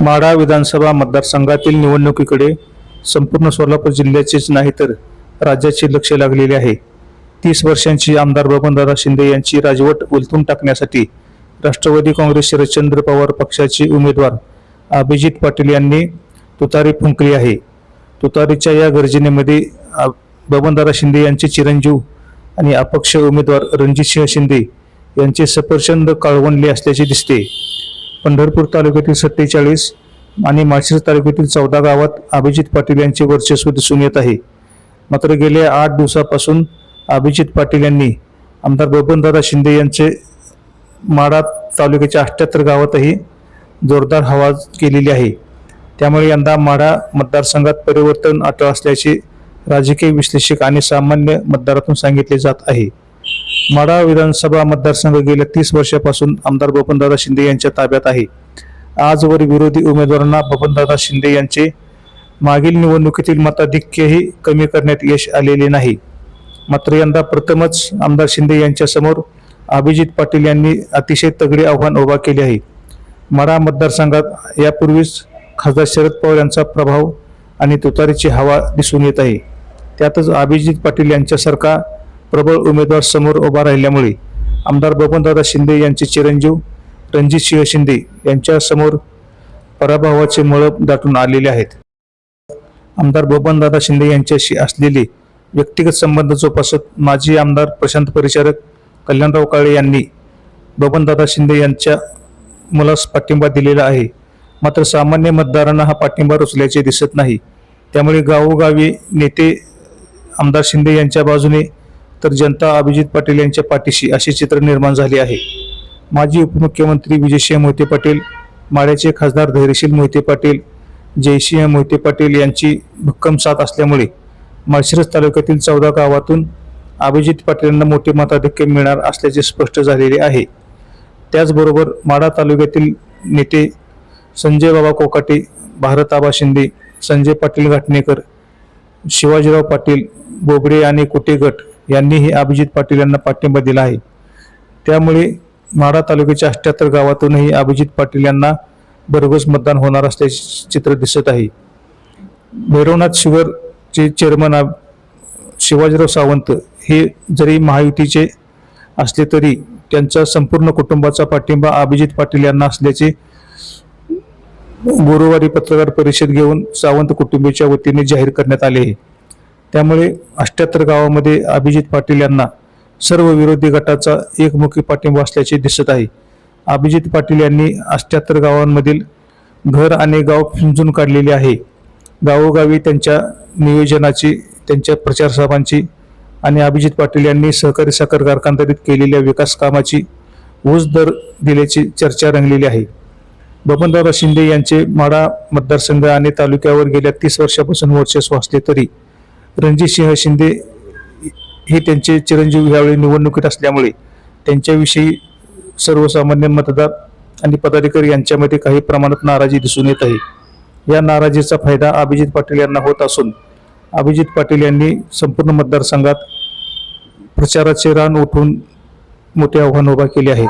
माढा विधानसभा मतदारसंघातील निवडणुकीकडे संपूर्ण सोलापूर जिल्ह्याचेच नाही तर राज्याचे लक्ष लागलेले आहे. तीस वर्षांची आमदार बबनदादा शिंदे यांची राजवट उलथून टाकण्यासाठी राष्ट्रवादी काँग्रेस शरदचंद्र पवार पक्षाचे उमेदवार अभिजित पाटील यांनी तुतारी फुंकली आहे. तुतारीच्या या गर्जनेमध्ये बबनदादा शिंदे यांचे चिरंजीव आणि अपक्ष उमेदवार रणजितसिंह शिंदे यांचे सफरचंद काळवणले असल्याचे दिसते. पंढरपूर तालुक्यातील सत्तेचाळीस आणि माळशिरस तालुक्यातील चौदा गावात अभिजित पाटील यांचे वर्चस्व दिसून येत आहे. मात्र गेल्या आठ दिवसापासून अभिजित पाटील यांनी आमदार बबनदादा शिंदे यांचे माढा तालुक्याच्या अठ्ठ्याहत्तर गावातही जोरदार हवा केलेली आहे. त्यामुळे यंदा माढा मतदारसंघात परिवर्तन अटळ असल्याचे राजकीय विश्लेषक आणि सामान्य मतदारातून सांगितले जात आहे. माढा विधानसभा मतदारसंघ गेल्या तीस वर्षापासून आमदार बबनदादा शिंदे यांच्या ताब्यात आहे. आजवर विरोधी उमेदवारांना बबनदादा शिंदे यांचे मागील निवडणुकीतील मताधिक्यही कमी करण्यात यश आलेले नाही. मात्र यंदा प्रथमच आमदार शिंदे यांच्यासमोर अभिजित पाटील यांनी अतिशय तगडे आव्हान उभा केले आहे. माढा मतदारसंघात यापूर्वीच खासदार शरद पवार यांचा प्रभाव आणि तुतारीची हवा दिसून येत आहे. त्यातच अभिजित पाटील यांच्यासारखा प्रबळ उमेदवार समोर उभा राहिल्यामुळे आमदार बबनदादा शिंदे यांचे चिरंजीव रणजितसिंह शिंदे यांच्यासमोर पराभवाचे मळब दाटून आलेले आहेत. आमदार बबनदादा शिंदे यांच्याशी असलेले व्यक्तिगत संबंध जोपासत माजी आमदार प्रशांत परिचारक कल्याणराव काळे यांनी बबनदादा शिंदे यांच्या मुलास पाठिंबा दिलेला आहे. मात्र सामान्य मतदारांना हा पाठिंबा रुचल्याचे दिसत नाही. त्यामुळे गावोगावी नेते आमदार शिंदे यांच्या बाजूने तर जनता अभिजित पाटील यांच्या पाठीशी असे चित्र निर्माण झाले आहे. माजी उपमुख्यमंत्री विजयसिंह मोहिते पाटील माड्याचे खासदार धैर्यशील मोहिते पाटील जयसिंह मोहिते पाटील यांची भक्कम साथ असल्यामुळे माळशिरस तालुक्यातील चौदा गावातून अभिजित पाटील यांना मोठे मताधिक्य मिळणार असल्याचे स्पष्ट झालेले आहे. त्याचबरोबर माढा तालुक्यातील नेते संजय बाबा कोकाटे भारताबा शिंदे संजय पाटील घाटणेकर शिवाजीराव पाटील बोबडे आणि कुटे गट यांनीही अभिजित पाटील यांना पाठिंबा दिला आहे. त्यामुळे माढा तालुक्याच्या अष्ट्याहत्तर गावातूनही अभिजित पाटील यांना भरघोस मतदान होणार असल्याचे चित्र दिसत आहे. भैरवनाथ शुगरचे चेअरमन शिवाजीराव सावंत हे जरी महायुतीचे असले तरी त्यांचा संपूर्ण कुटुंबाचा पाठिंबा अभिजित पाटील यांना असल्याचे गुरुवारी पत्रकार परिषद घेऊन सावंत कुटुंबीच्या वतीने जाहीर करण्यात आले आहे. त्यामुळे अष्ट्याहत्तर गावामध्ये अभिजित पाटील यांना सर्व विरोधी गटाचा एकमुखी पाठिंबा असल्याचे दिसत आहे. अभिजित पाटील यांनी अष्ट्याहत्तर गावांमधील घर आणि गाव पिंजून काढलेले आहे. गावोगावी त्यांच्या नियोजनाची त्यांच्या प्रचार सभांची आणि अभिजित पाटील यांनी सहकारी साखर कारखानदारीत केलेल्या विकास कामाची ऊस दर दिल्याची चर्चा रंगलेली आहे. बबनदादा शिंदे यांचे माडा मतदारसंघ आणि तालुक्यावर गेल्या तीस वर्षापासून वर्चस्व असले तरी रणजितसिंह शिंदे हे त्यांचे चिरंजीव यावेळी निवडणुकीत असल्यामुळे त्यांच्याविषयी सर्वसामान्य मतदार आणि पदाधिकारी यांच्यामध्ये काही प्रमाणात नाराजी दिसून येत आहे. या नाराजीचा फायदा अभिजित पाटील यांना होत असून अभिजित पाटील यांनी संपूर्ण मतदारसंघात प्रचाराचे रान उठून मोठे आव्हान उभा केले आहे.